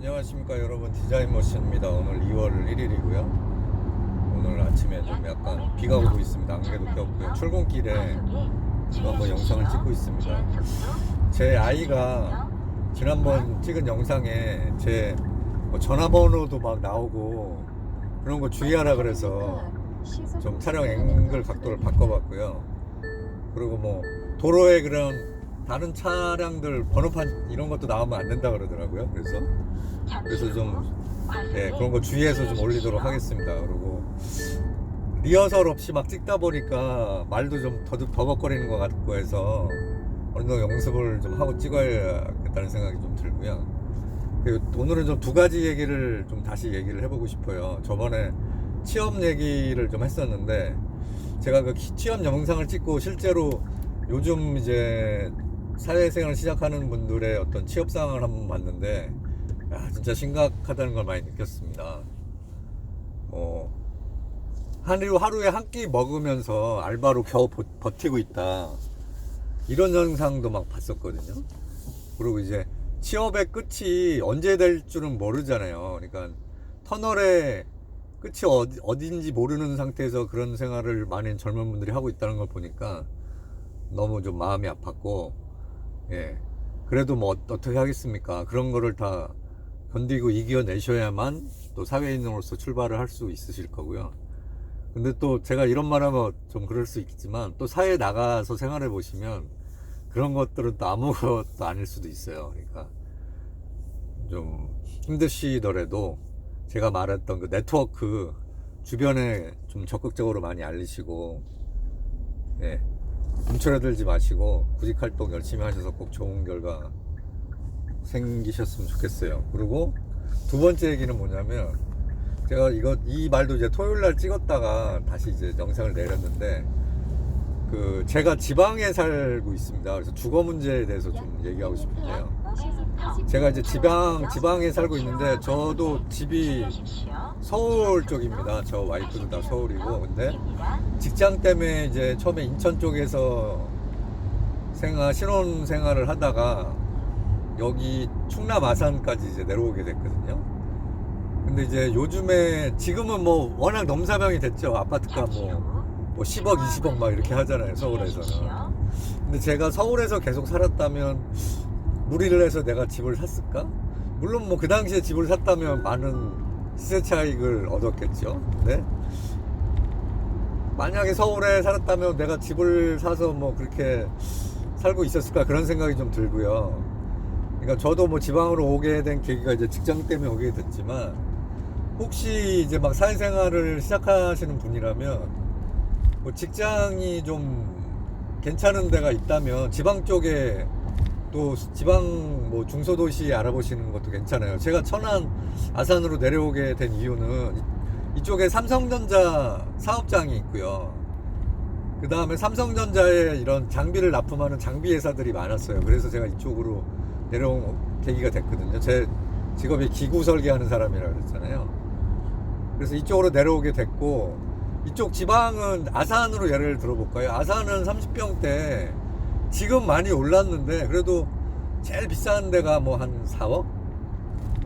안녕하십니까 여러분. 디자인 머신입니다. 오늘 2월 1일이고요. 오늘 아침에 좀 약간 비가 오고 있습니다. 안개도 꼈고요. 출근길에 지금 한번 영상을 찍고 있습니다. 제 아이가 지난번 찍은 영상에 제 뭐 전화번호도 막 나오고 그런 거 주의하라 그래서 좀 촬영 앵글 각도를 바꿔봤고요. 그리고 뭐 도로에 그런 다른 차량들 번호판 이런 것도 나오면 안 된다 그러더라고요 그래서 그래서 좀 예, 그런 거 주의해서 좀 올리도록 하겠습니다. 그리고 리허설 없이 막 찍다 보니까 말도 좀 더듬 버벅거리는 것 같고 해서 어느 정도 연습을 좀 하고 찍어야겠다는 생각이 좀 들고요. 그리고 오늘은 좀 두 가지 얘기를 좀 다시 얘기를 해보고 싶어요. 저번에 취업 얘기를 좀 했었는데 제가 그 취업 영상을 찍고 실제로 요즘 이제 사회생활 시작하는 분들의 어떤 취업 상황을 한번 봤는데 야, 진짜 심각하다는 걸 많이 느꼈습니다. 뭐, 하루, 하루에 한 끼 먹으면서 알바로 겨우 버, 버티고 있다. 이런 영상도 막 봤었거든요. 그리고 이제 취업의 끝이 언제 될 줄은 모르잖아요. 그러니까 터널의 끝이 어디, 어딘지 모르는 상태에서 그런 생활을 많은 젊은 분들이 하고 있다는 걸 보니까 너무 좀 마음이 아팠고, 예. 그래도 뭐 어- 어떻게 하겠습니까? 그런 거를 다 견디고 이겨내셔야만 또 사회인으로서 출발을 할 수 있으실 거고요. 근데 또 제가 이런 말 하면 좀 그럴 수 있겠지만 또 사회에 나가서 생활해 보시면 그런 것들은 또 아무것도 아닐 수도 있어요. 그러니까 좀 힘드시더라도 제가 말했던 그 네트워크 주변에 좀 적극적으로 많이 알리시고 예. 움츠러들지 마시고 구직 활동 열심히 하셔서 꼭 좋은 결과 생기셨으면 좋겠어요. 그리고 두 번째 얘기는 뭐냐면 제가 이거 이 말도 이제 토요일 날 찍었다가 다시 이제 영상을 내렸는데 그 제가 지방에 살고 있습니다. 그래서 주거 문제에 대해서 좀 얘기하고 싶은데요. 제가 이제 지방 지방에 살고 있는데 저도 집이 서울 쪽입니다. 저 와이프도 다 서울이고 근데 직장 때문에 이제 처음에 인천 쪽에서 생활 신혼 생활을 하다가 여기 충남 아산까지 이제 내려오게 됐거든요. 근데 이제 요즘에 지금은 뭐 워낙 넘사벽이 됐죠. 아파트가 뭐, 뭐 10억, 20억 막 이렇게 하잖아요. 서울에서는. 근데 제가 서울에서 계속 살았다면 무리를 해서 내가 집을 샀을까? 물론 뭐 그 당시에 집을 샀다면 많은 시세 차익을 얻었겠죠. 근데 만약에 서울에 살았다면 내가 집을 사서 뭐 그렇게 살고 있었을까 그런 생각이 좀 들고요. 그러니까 저도 뭐 지방으로 오게 된 계기가 이제 직장 때문에 오게 됐지만 혹시 이제 막 사회생활을 시작하시는 분이라면 뭐 직장이 좀 괜찮은 데가 있다면 지방 쪽에 또 지방 뭐 중소도시 알아보시는 것도 괜찮아요. 제가 천안 아산으로 내려오게 된 이유는 이- 이쪽에 삼성전자 사업장이 있고요. 그 다음에 삼성전자에 이런 장비를 납품하는 장비 회사들이 많았어요. 그래서 제가 이쪽으로 내려온 계기가 됐거든요. 제 직업이 기구 설계하는 사람이라 그랬잖아요. 그래서 이쪽으로 내려오게 됐고 이쪽 지방은 아산으로 예를 들어볼까요? 아산은 30평 대 지금 많이 올랐는데 그래도 제일 비싼 데가 뭐 한 4억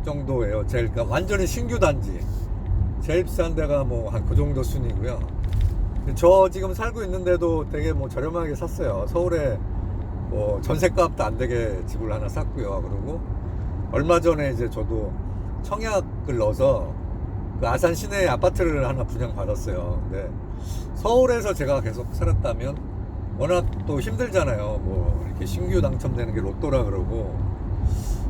정도예요. 제일 그러니까 완전히 신규 단지. 제일 비싼 데가 뭐 한 그 정도 순이고요. 저 지금 살고 있는데도 되게 뭐 저렴하게 샀어요. 서울에 뭐 전세값도 안 되게 집을 하나 샀고요. 그리고 얼마 전에 이제 저도 청약을 넣어서 그 아산 시내에 아파트를 하나 분양 받았어요. 근데 서울에서 제가 계속 살았다면 워낙 또 힘들잖아요. 뭐 이렇게 신규 당첨되는 게 로또라 그러고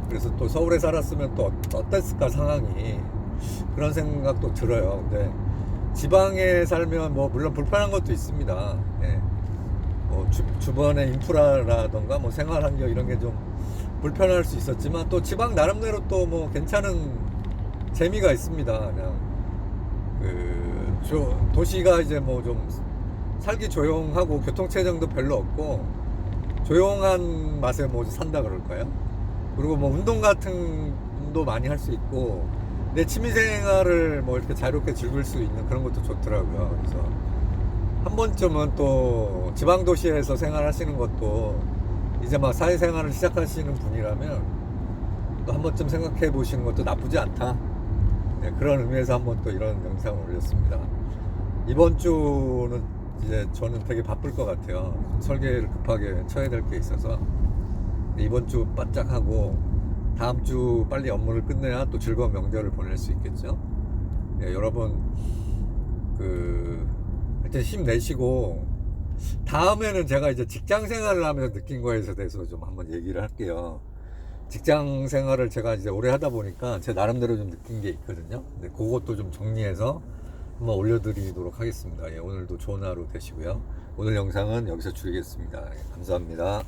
그래서 또 서울에 살았으면 또 어땠을까 상황이 그런 생각도 들어요. 근데 지방에 살면 뭐 물론 불편한 것도 있습니다. 예. 뭐 주, 주변의 인프라라던가 뭐 생활 환경 이런 게 좀 불편할 수 있었지만 또 지방 나름대로 또 뭐 괜찮은 재미가 있습니다. 그냥 그 조, 도시가 이제 뭐 좀 살기 조용하고 교통체증도 별로 없고 조용한 맛에 뭐 산다 그럴까요? 그리고 뭐 운동 같은 도 많이 할 수 있고 내 취미생활을 뭐 이렇게 자유롭게 즐길 수 있는 그런 것도 좋더라고요. 그래서 한 번쯤은 또 지방 도시에서 생활하시는 것도 이제 막 사회생활을 시작하시는 분이라면 또 한 번쯤 생각해 보시는 것도 나쁘지 않다. 네, 그런 의미에서 한번 또 이런 영상을 올렸습니다. 이번 주는 이제 저는 되게 바쁠 것 같아요. 좀 설계를 급하게 쳐야 될 게 있어서 이번 주 바짝 하고 다음 주 빨리 업무를 끝내야 또 즐거운 명절을 보낼 수 있겠죠. 예, 여러분 그 하여튼 힘내시고 다음에는 제가 이제 직장 생활을 하면서 느낀 거에 대해서 좀 한번 얘기를 할게요. 직장 생활을 제가 이제 오래 하다 보니까 제 나름대로 좀 느낀 게 있거든요. 근데 그것도 좀 정리해서 한번 올려드리도록 하겠습니다. 예, 오늘도 좋은 하루 되시고요. 오늘 영상은 여기서 줄이겠습니다. 예, 감사합니다.